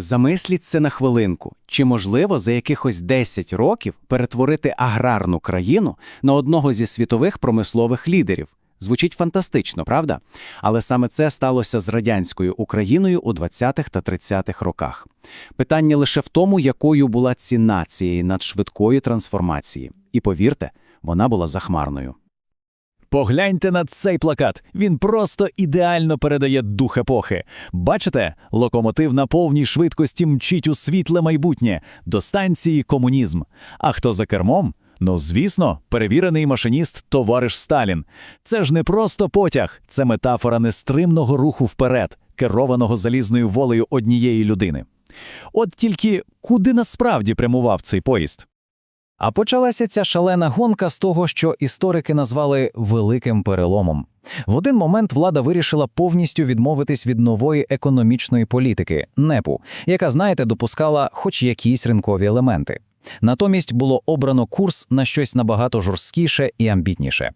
Замисліться на хвилинку, чи можливо за якихось 10 років перетворити аграрну країну на одного зі світових промислових лідерів. Звучить фантастично, правда? Але саме це сталося з радянською Україною у 20-х та 30-х роках. Питання лише в тому, якою була ціна цієї надшвидкої трансформації. І повірте, вона була захмарною. Погляньте на цей плакат. Він просто ідеально передає дух епохи. Бачите, локомотив на повній швидкості мчить у світле майбутнє до станції комунізм. А хто за кермом? Ну, звісно, перевірений машиніст товариш Сталін. Це ж не просто потяг, це метафора нестримного руху вперед, керованого залізною волею однієї людини. От тільки куди насправді прямував цей поїзд? А почалася ця шалена гонка з того, що історики назвали великим переломом. В один момент влада вирішила повністю відмовитись від нової економічної політики НЕПу, яка, знаєте, допускала хоч якісь ринкові елементи. Натомість було обрано курс на щось набагато жорсткіше і амбітніше.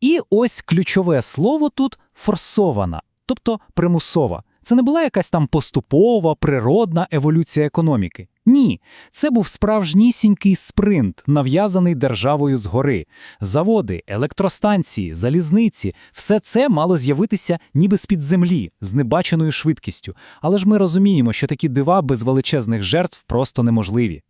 І ось ключове слово тут форсована, тобто примусова. Це не була якась там поступова, природна еволюція економіки. Ні, це був справжнісінький спринт, нав'язаний державою згори. Заводи, електростанції, залізниці все це мало з'явитися ніби з-під землі, з небаченою швидкістю. Але ж ми розуміємо, що такі дива без величезних жертв просто неможливі.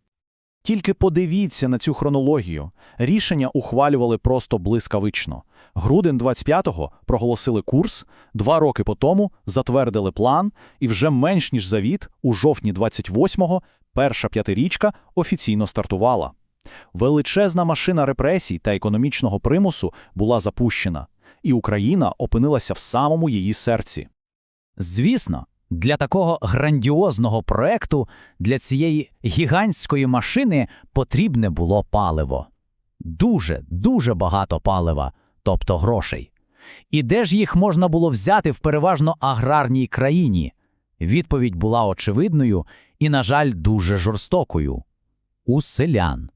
Тільки подивіться на цю хронологію. Рішення ухвалювали просто блискавично. Грудень 25-го проголосили курс, два роки по тому затвердили план, і вже менш ніж завіт, у жовтні 28-го перша п'ятирічка офіційно стартувала. Величезна машина репресій та економічного примусу була запущена, і Україна опинилася в самому її серці. Звісно, для такого грандіозного проекту, для цієї гігантської машини потрібне було паливо. Дуже, дуже багато палива, тобто грошей. І де ж їх можна було взяти в переважно аграрній країні? Відповідь була очевидною і, на жаль, дуже жорстокою – у селян.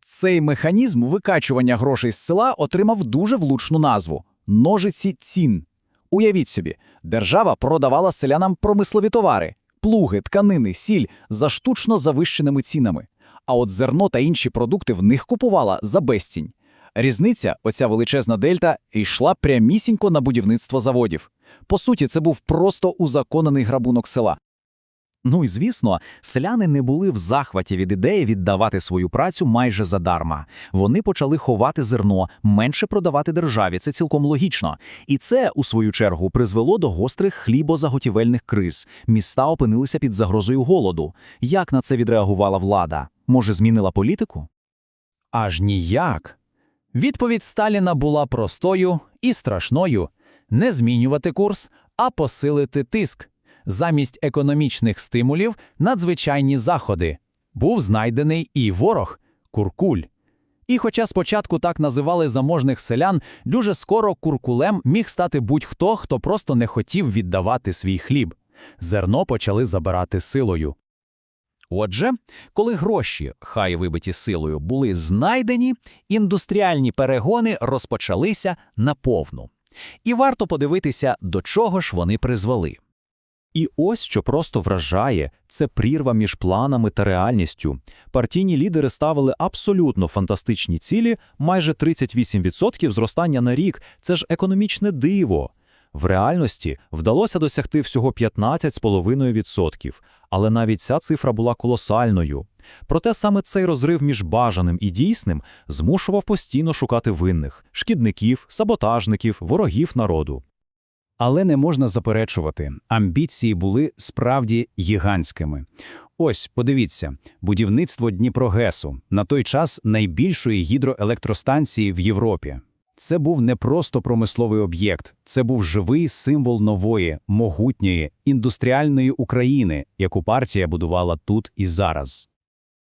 Цей механізм викачування грошей з села отримав дуже влучну назву ножиці цін. Уявіть собі, держава продавала селянам промислові товари, плуги, тканини, сіль за штучно завищеними цінами. А от зерно та інші продукти в них купувала за безцінь. Різниця, оця величезна дельта, йшла прямісінько на будівництво заводів. По суті, це був просто узаконений грабунок села. Ну і звісно, селяни не були в захваті від ідеї віддавати свою працю майже задарма. Вони почали ховати зерно, менше продавати державі. Це цілком логічно. І це, у свою чергу, призвело до гострих хлібозаготівельних криз. Міста опинилися під загрозою голоду. Як на це відреагувала влада? Може, змінила політику? Аж ніяк. Відповідь Сталіна була простою і страшною не змінювати курс, а посилити тиск. Замість економічних стимулів надзвичайні заходи. Був знайдений і ворог куркуль. І хоча спочатку так називали заможних селян, дуже скоро куркулем міг стати будь-хто, хто просто не хотів віддавати свій хліб. Зерно почали забирати силою. Отже, коли гроші, хай вибиті силою, були знайдені, індустріальні перегони розпочалися наповну. І варто подивитися, до чого ж вони призвели. І ось що просто вражає це прірва між планами та реальністю. Партійні лідери ставили абсолютно фантастичні цілі, майже 38% зростання на рік. Це ж економічне диво. В реальності вдалося досягти всього 15,5%, але навіть ця цифра була колосальною. Проте саме цей розрив між бажаним і дійсним змушував постійно шукати винних шкідників, саботажників, ворогів народу. Але не можна заперечувати, амбіції були справді гігантськими. Ось, подивіться, будівництво Дніпрогесу, на той час найбільшої гідроелектростанції в Європі. Це був не просто промисловий об'єкт, це був живий символ нової, могутньої, індустріальної України, яку партія будувала тут і зараз.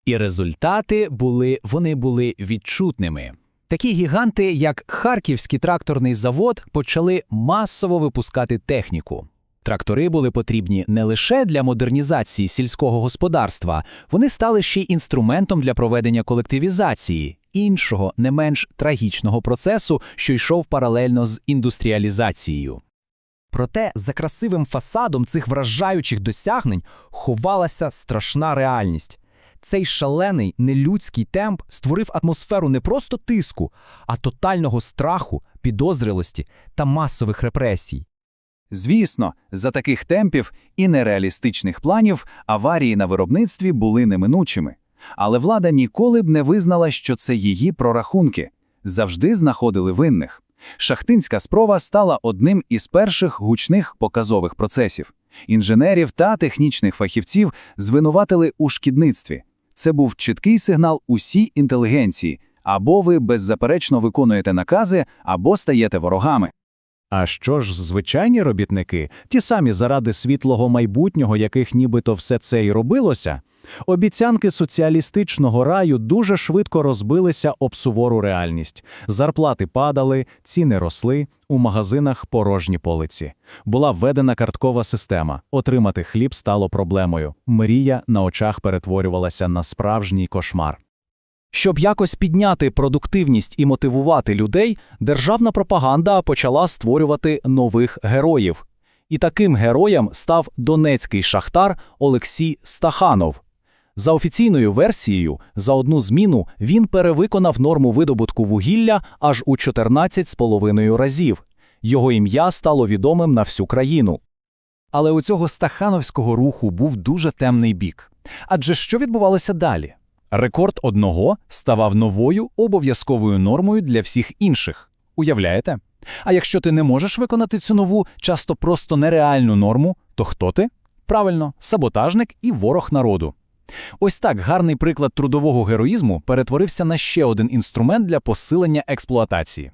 І результати були, вони були відчутними. Такі гіганти, як Харківський тракторний завод, почали масово випускати техніку. Трактори були потрібні не лише для модернізації сільського господарства, вони стали ще й інструментом для проведення колективізації, іншого, не менш трагічного процесу, що йшов паралельно з індустріалізацією. Проте за красивим фасадом цих вражаючих досягнень ховалася страшна реальність. Цей шалений нелюдський темп створив атмосферу не просто тиску, а тотального страху, підозрілості та масових репресій. Звісно, за таких темпів і нереалістичних планів аварії на виробництві були неминучими. Але влада ніколи б не визнала, що це її прорахунки. Завжди знаходили винних. Шахтинська спроба стала одним із перших гучних показових процесів. Інженерів та технічних фахівців звинуватили у шкідництві. Це був чіткий сигнал усій інтелігенції – або ви беззаперечно виконуєте накази, або стаєте ворогами. А що ж звичайні робітники, ті самі заради світлого майбутнього, яких нібито все це і робилося? Обіцянки соціалістичного раю дуже швидко розбилися об сувору реальність. Зарплати падали, ціни росли, у магазинах порожні полиці. Була введена карткова система. Отримати хліб стало проблемою. Мрія на очах перетворювалася на справжній кошмар. Щоб якось підняти продуктивність і мотивувати людей, державна пропаганда почала створювати нових героїв. І таким героєм став донецький шахтар Олексій Стаханов. За офіційною версією, за одну зміну він перевиконав норму видобутку вугілля аж у 14,5 разів. Його ім'я стало відомим на всю країну. Але у цього стахановського руху був дуже темний бік. Адже що відбувалося далі? Рекорд одного ставав новою обов'язковою нормою для всіх інших. Уявляєте? А якщо ти не можеш виконати цю нову, часто просто нереальну норму, то хто ти? Правильно, саботажник і ворог народу. Ось так гарний приклад трудового героїзму перетворився на ще один інструмент для посилення експлуатації.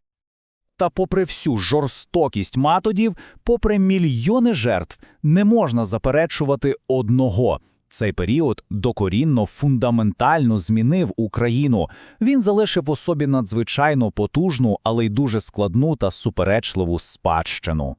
Та попри всю жорстокість методів, попри мільйони жертв, не можна заперечувати одного. Цей період докорінно фундаментально змінив Україну. Він залишив у собі надзвичайно потужну, але й дуже складну та суперечливу спадщину.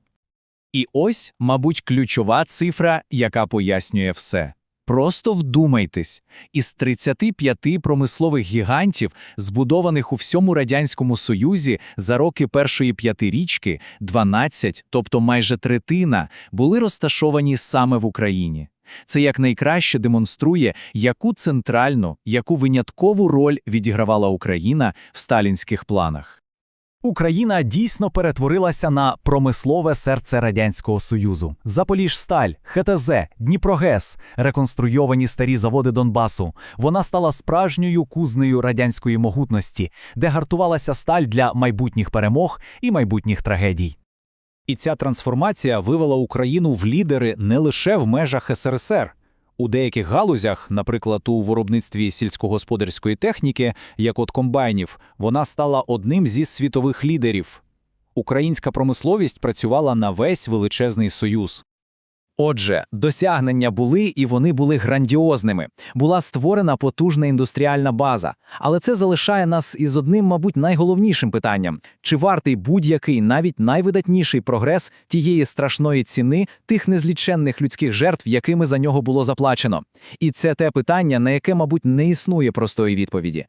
І ось, мабуть, ключова цифра, яка пояснює все. Просто вдумайтесь, із 35 промислових гігантів, збудованих у всьому Радянському Союзі за роки першої п'ятирічки, 12, тобто майже третина, були розташовані саме в Україні. Це якнайкраще демонструє, яку центральну, яку виняткову роль відігравала Україна в сталінських планах. Україна дійсно перетворилася на промислове серце Радянського Союзу. Запоріжсталь, ХТЗ, Дніпрогес, реконструйовані старі заводи Донбасу. Вона стала справжньою кузнею радянської могутності, де гартувалася сталь для майбутніх перемог і майбутніх трагедій. І ця трансформація вивела Україну в лідери не лише в межах СРСР. У деяких галузях, наприклад, у виробництві сільськогосподарської техніки, як от комбайнів, вона стала одним зі світових лідерів. Українська промисловість працювала на весь величезний союз. Отже, досягнення були і вони були грандіозними. Була створена потужна індустріальна база. Але це залишає нас із одним, мабуть, найголовнішим питанням: чи вартий будь-який, навіть найвидатніший прогрес тієї страшної ціни тих незліченних людських жертв, якими за нього було заплачено? І це те питання, на яке, мабуть, не існує простої відповіді.